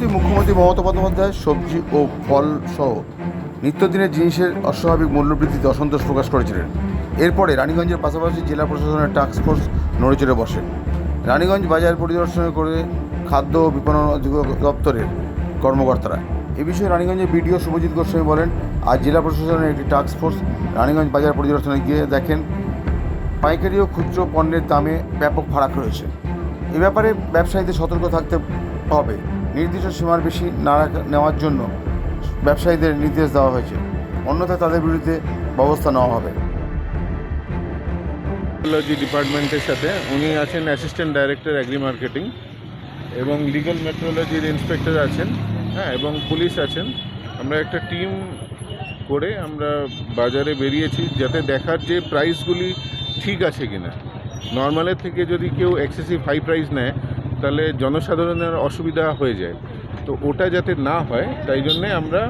সম্প্রতি মুখ্যমন্ত্রী মমতা বন্দ্যোপাধ্যায়, সবজি ও ফল সহ নিত্যদিনের জিনিসের অস্বাভাবিক মূল্যবৃদ্ধিতে অসন্তোষ প্রকাশ করেছিলেন। এরপরে রানীগঞ্জের পাশাপাশি জেলা প্রশাসনের টাস্ক ফোর্স নড়েচড়ে বসে। রানীগঞ্জ বাজার পরিদর্শন করে খাদ্য ও বিপণন দপ্তরের কর্মকর্তারা। এ বিষয়ে রানীগঞ্জের বিডিও শুভজিৎ গোস্বামী বলেন, আজ জেলা প্রশাসনের একটি টাস্ক ফোর্স রানীগঞ্জ বাজার পরিদর্শনে গিয়ে দেখেন, পাইকারি ও খুচরো পণ্যের দামে ব্যাপক ফারাক রয়েছে। এ ব্যাপারে ব্যবসায়ীদের সতর্ক থাকতে হবে। নির্দিষ্ট সীমার বেশি না নেওয়ার জন্য ব্যবসায়ীদের নির্দেশ দেওয়া হয়েছে। অন্যথায় তাদের বিরুদ্ধে ব্যবস্থা নেওয়া হবে। টেকনোলজি ডিপার্টমেন্টের সাথে উনি আছেন অ্যাসিস্ট্যান্ট ডাইরেক্টর অ্যাগ্রি মার্কেটিং এবং লিগ্যাল মেট্রোলজির ইন্সপেক্টর আছেন হ্যাঁ এবং পুলিশ আছেন। আমরা একটা টিম করে আমরা বাজারে বেরিয়েছি যাতে দেখার যে প্রাইসগুলি ঠিক আছে কিনা। নর্মালের থেকে যদি কেউ এক্সেসিভ হাই প্রাইস নেয় তাহলে জনসাধারণের অসুবিধা হয়ে যায়। তো ওটা যাতে না হয়, তাই জন্যে আমরা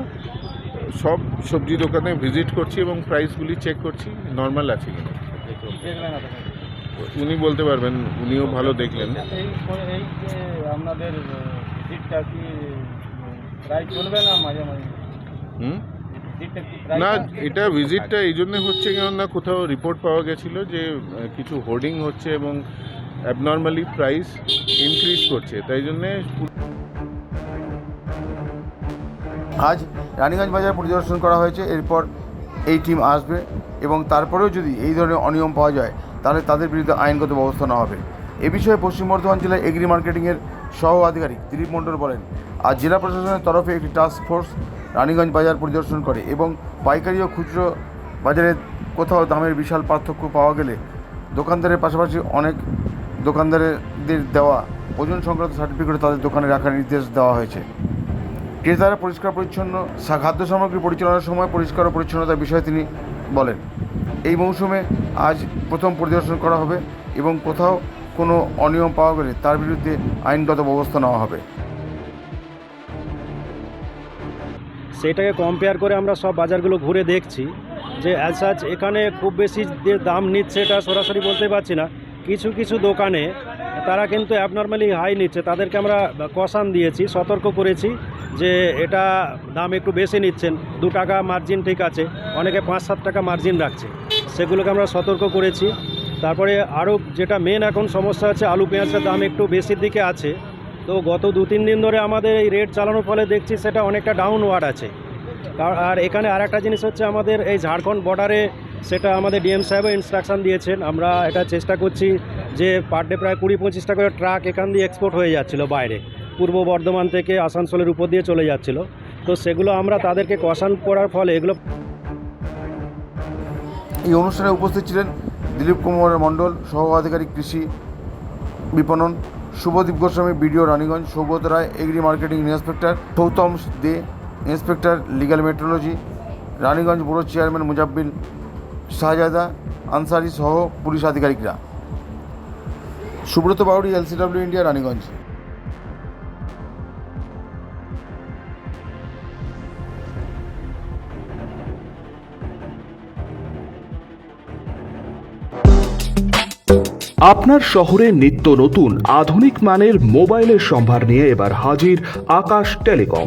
সব সবজি দোকানে ভিজিট করছি এবং প্রাইসগুলি চেক করছি নর্মাল আছে কিনা। উনি বলতে পারবেন, উনিও ভালো দেখলেন। না হুম? না, এটা ভিজিটটা এই জন্য হচ্ছে কেন না কোথাও রিপোর্ট পাওয়া গেছিল যে, কিছু হোর্ডিং হচ্ছে এবং অ্যাবনর্মালি প্রাইস ইনক্রিজ করছে, তাই জন্যে আজ রানীগঞ্জ বাজার পরিদর্শন করা হয়েছে, এরপর এই টিম আসবে এবং তারপরেও যদি এই ধরনের অনিয়ম পাওয়া যায়, তাহলে তাদের বিরুদ্ধে আইনগত ব্যবস্থা নেওয়া হবে। এ বিষয়ে পশ্চিম বর্ধমান জেলায় এগ্রি মার্কেটিংয়ের সহ আধিকারিক দিলীপ মণ্ডল বলেন, আজ জেলা প্রশাসনের তরফে একটি টাস্ক ফোর্স রানীগঞ্জ বাজার পরিদর্শন করে এবং পাইকারি ও খুচরো বাজারে কোথাও দামের বিশাল পার্থক্য পাওয়া গেলে দোকানদারের পাশাপাশি অনেক দোকানদারদের দেওয়া ওজন সংক্রান্ত সার্টিফিকেট তাদের দোকানে রাখার নির্দেশ দেওয়া হয়েছে। ক্রেতারা পরিষ্কার পরিচ্ছন্ন খাদ্য সামগ্রী পরিচালনার সময় পরিষ্কার ও পরিচ্ছন্নতার বিষয়ে তিনি বলেন, এই মৌসুমে আজ প্রথম পরিদর্শন করা হবে এবং কোথাও কোনো অনিয়ম পাওয়া গেলে তার বিরুদ্ধে আইনগত ব্যবস্থা নেওয়া হবে। সেটাকে কম্পেয়ার করে আমরা সব বাজারগুলো ঘুরে দেখছি যে অ্যাজ সাচ এখানে খুব বেশি যে দাম নিচ্ছে এটা সরাসরি বলতে পারছি না। কিছু কিছু দোকানে তারা কিন্তু অ্যাবনর্মালি হাই নিচ্ছে। তাদেরকে আমরা কষান দিয়েছি, সতর্ক করেছি যে এটা দাম একটু বেশি নিচ্ছেন। দু টাকা মার্জিন ঠিক আছে, অনেকে পাঁচ সাত টাকা মার্জিন রাখছে। সেগুলোকে আমরা সতর্ক করেছি। তারপরে আরও যেটা মেন এখন সমস্যা আছে, আলু পেঁয়াজের দাম একটু বেশির দিকে আছে। তো গত দু তিন দিন ধরে আমাদের এই রেট চালানোর ফলে দেখছি সেটা অনেকটা ডাউনওয়ার্ড আছে। আর এখানে আর একটা জিনিস হচ্ছে আমাদের এই ঝাড়খণ্ড বর্ডারে সেটা আমাদের ডিএম সাহেবও ইনস্ট্রাকশন দিয়েছেন। আমরা এটা চেষ্টা করছি যে পার ডে প্রায় কুড়ি পঁচিশটা করে ট্রাক এখান দিয়ে এক্সপোর্ট হয়ে যাচ্ছিল বাইরে। পূর্ব বর্ধমান থেকে আসানসোলের উপর দিয়ে চলে যাচ্ছিল। তো সেগুলো আমরা তাদেরকে কষান করার ফলে এগুলো এই অনুষ্ঠানে উপস্থিত ছিলেন দিলীপ কুমার মণ্ডল সহ আধিকারিক কৃষি বিপণন, Shubhadeep Goswami, BDO Raniganj, Saugata Roy, agri marketing inspector, Goutam Dey, inspector legal metrology, Raniganj bureau chairman Mujabbil Shahzada, Ansari সহ পুলিশ আধিকারিকরা। Subrata Bauri LCW India, Raniganj. আপনার শহরে নিত্য নতুন, আধুনিক মানের মোবাইলের সম্ভার নিয়ে এবার হাজির আকাশ টেলিকম।